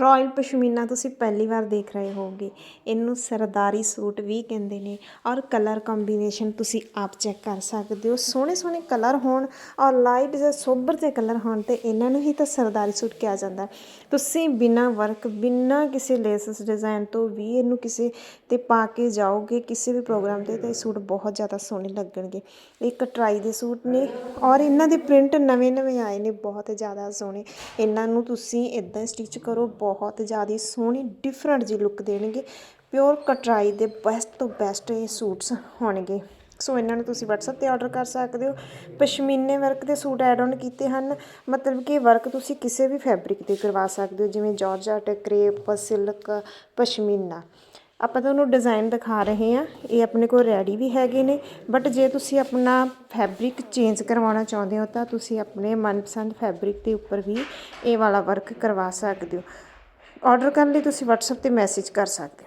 Royal pashmina ਤੁਸੀਂ ਪਹਿਲੀ ਵਾਰ ਦੇਖ ਰਹੇ ਹੋਵੋਗੇ। ਇਹਨੂੰ ਸਰਦਾਰੀ ਸੂਟ ਵੀ ਕਹਿੰਦੇ ਨੇ ਔਰ ਕਲਰ ਕੰਬੀਨੇਸ਼ਨ ਤੁਸੀਂ ਆਪ ਚੈੱਕ ਕਰ ਸਕਦੇ ਹੋ। ਸੋਹਣੇ ਸੋਹਣੇ ਕਲਰ ਹੋਣ ਔਰ ਲਾਈਟ ਜਿਹੇ ਸੋਬਰ ਜਿਹੇ ਕਲਰ ਹੋਣ ਤੇ ਇਹਨਾਂ ਨੂੰ ਹੀ ਤਾਂ ਸਰਦਾਰੀ ਸੂਟ ਕਿਹਾ ਜਾਂਦਾ। ਤੁਸੀਂ ਬਿਨਾ ਵਰਕ ਬਿਨਾ ਕਿਸੇ ਲੇਸਸ ਡਿਜ਼ਾਈਨ ਤੋਂ ਵੀ ਇਹਨੂੰ ਕਿਸੇ ਤੇ ਪਾ ਕੇ ਜਾਓਗੇ, ਕਿਸੇ ਵੀ ਪ੍ਰੋਗਰਾਮ ਤੇ, ਤਾਂ ਇਹ ਸੂਟ ਬਹੁਤ ਜ਼ਿਆਦਾ ਸੋਹਣੇ ਲੱਗਣਗੇ। ਇਹ ਕਟਰਾਈ ਦੇ ਸੂਟ ਨੇ ਔਰ ਇਹਨਾਂ ਦੇ ਪ੍ਰਿੰਟ ਨਵੇਂ ਨਵੇਂ ਆਏ ਨੇ, ਬਹੁਤ ਜ਼ਿਆਦਾ ਸੋਹਣੇ। ਇਹਨਾਂ ਨੂੰ ਤੁਸੀਂ ਇਦਾਂ ਸਟਿਚ ਕਰੋ ਬਹੁਤ ਜ਼ਿਆਦਾ ਸੋਹਣੀ ਡਿਫਰੈਂਟ ਜੀ ਲੁੱਕ ਦੇਣਗੇ। ਪਿਓਰ ਕਟਰਾਈ ਦੇ ਬੈਸਟ ਤੋਂ ਬੈਸਟ ਇਹ ਸੂਟਸ ਹੋਣਗੇ। ਸੋ ਇਹਨਾਂ ਨੂੰ ਤੁਸੀਂ WhatsApp ਤੇ ਆਰਡਰ ਕਰ ਸਕਦੇ ਹੋ। ਪਸ਼ਮੀਨੇ ਵਰਕ ਦੇ ਸੂਟ ਐਡ ਆਨ ਕੀਤੇ ਹਨ। ਮਤਲਬ ਕਿ ਵਰਕ ਤੁਸੀਂ ਕਿਸੇ ਵੀ ਫੈਬਰਿਕ ਤੇ ਕਰਵਾ ਸਕਦੇ ਹੋ, ਜਿਵੇਂ ਜਾਰਜਟ ਕ੍ਰੇਪ ਸਿਲਕ ਪਸ਼ਮੀਨਾ। ਆਪਾਂ ਤੁਹਾਨੂੰ ਡਿਜ਼ਾਈਨ ਦਿਖਾ ਰਹੇ ਹਾਂ। ਇਹ ਆਪਣੇ ਕੋਲ ਰੈਡੀ ਵੀ ਹੈਗੇ ਨੇ। ਬਟ ਜੇ ਤੁਸੀਂ ਆਪਣਾ ਫੈਬਰਿਕ ਚੇਂਜ ਕਰਵਾਉਣਾ ਚਾਹੁੰਦੇ ਹੋ, ਤਾਂ ਤੁਸੀਂ ਆਪਣੇ ਮਨਪਸੰਦ ਫੈਬਰਿਕ ਦੇ ਉੱਪਰ ਵੀ ਇਹ ਵਾਲਾ ਵਰਕ ਕਰਵਾ ਸਕਦੇ ਹੋ। ਆਰਡਰ ਕਰਨ ਲਈ ਤੁਸੀਂ WhatsApp ਤੇ ਮੈਸੇਜ ਕਰ ਸਕਦੇ ਹੋ।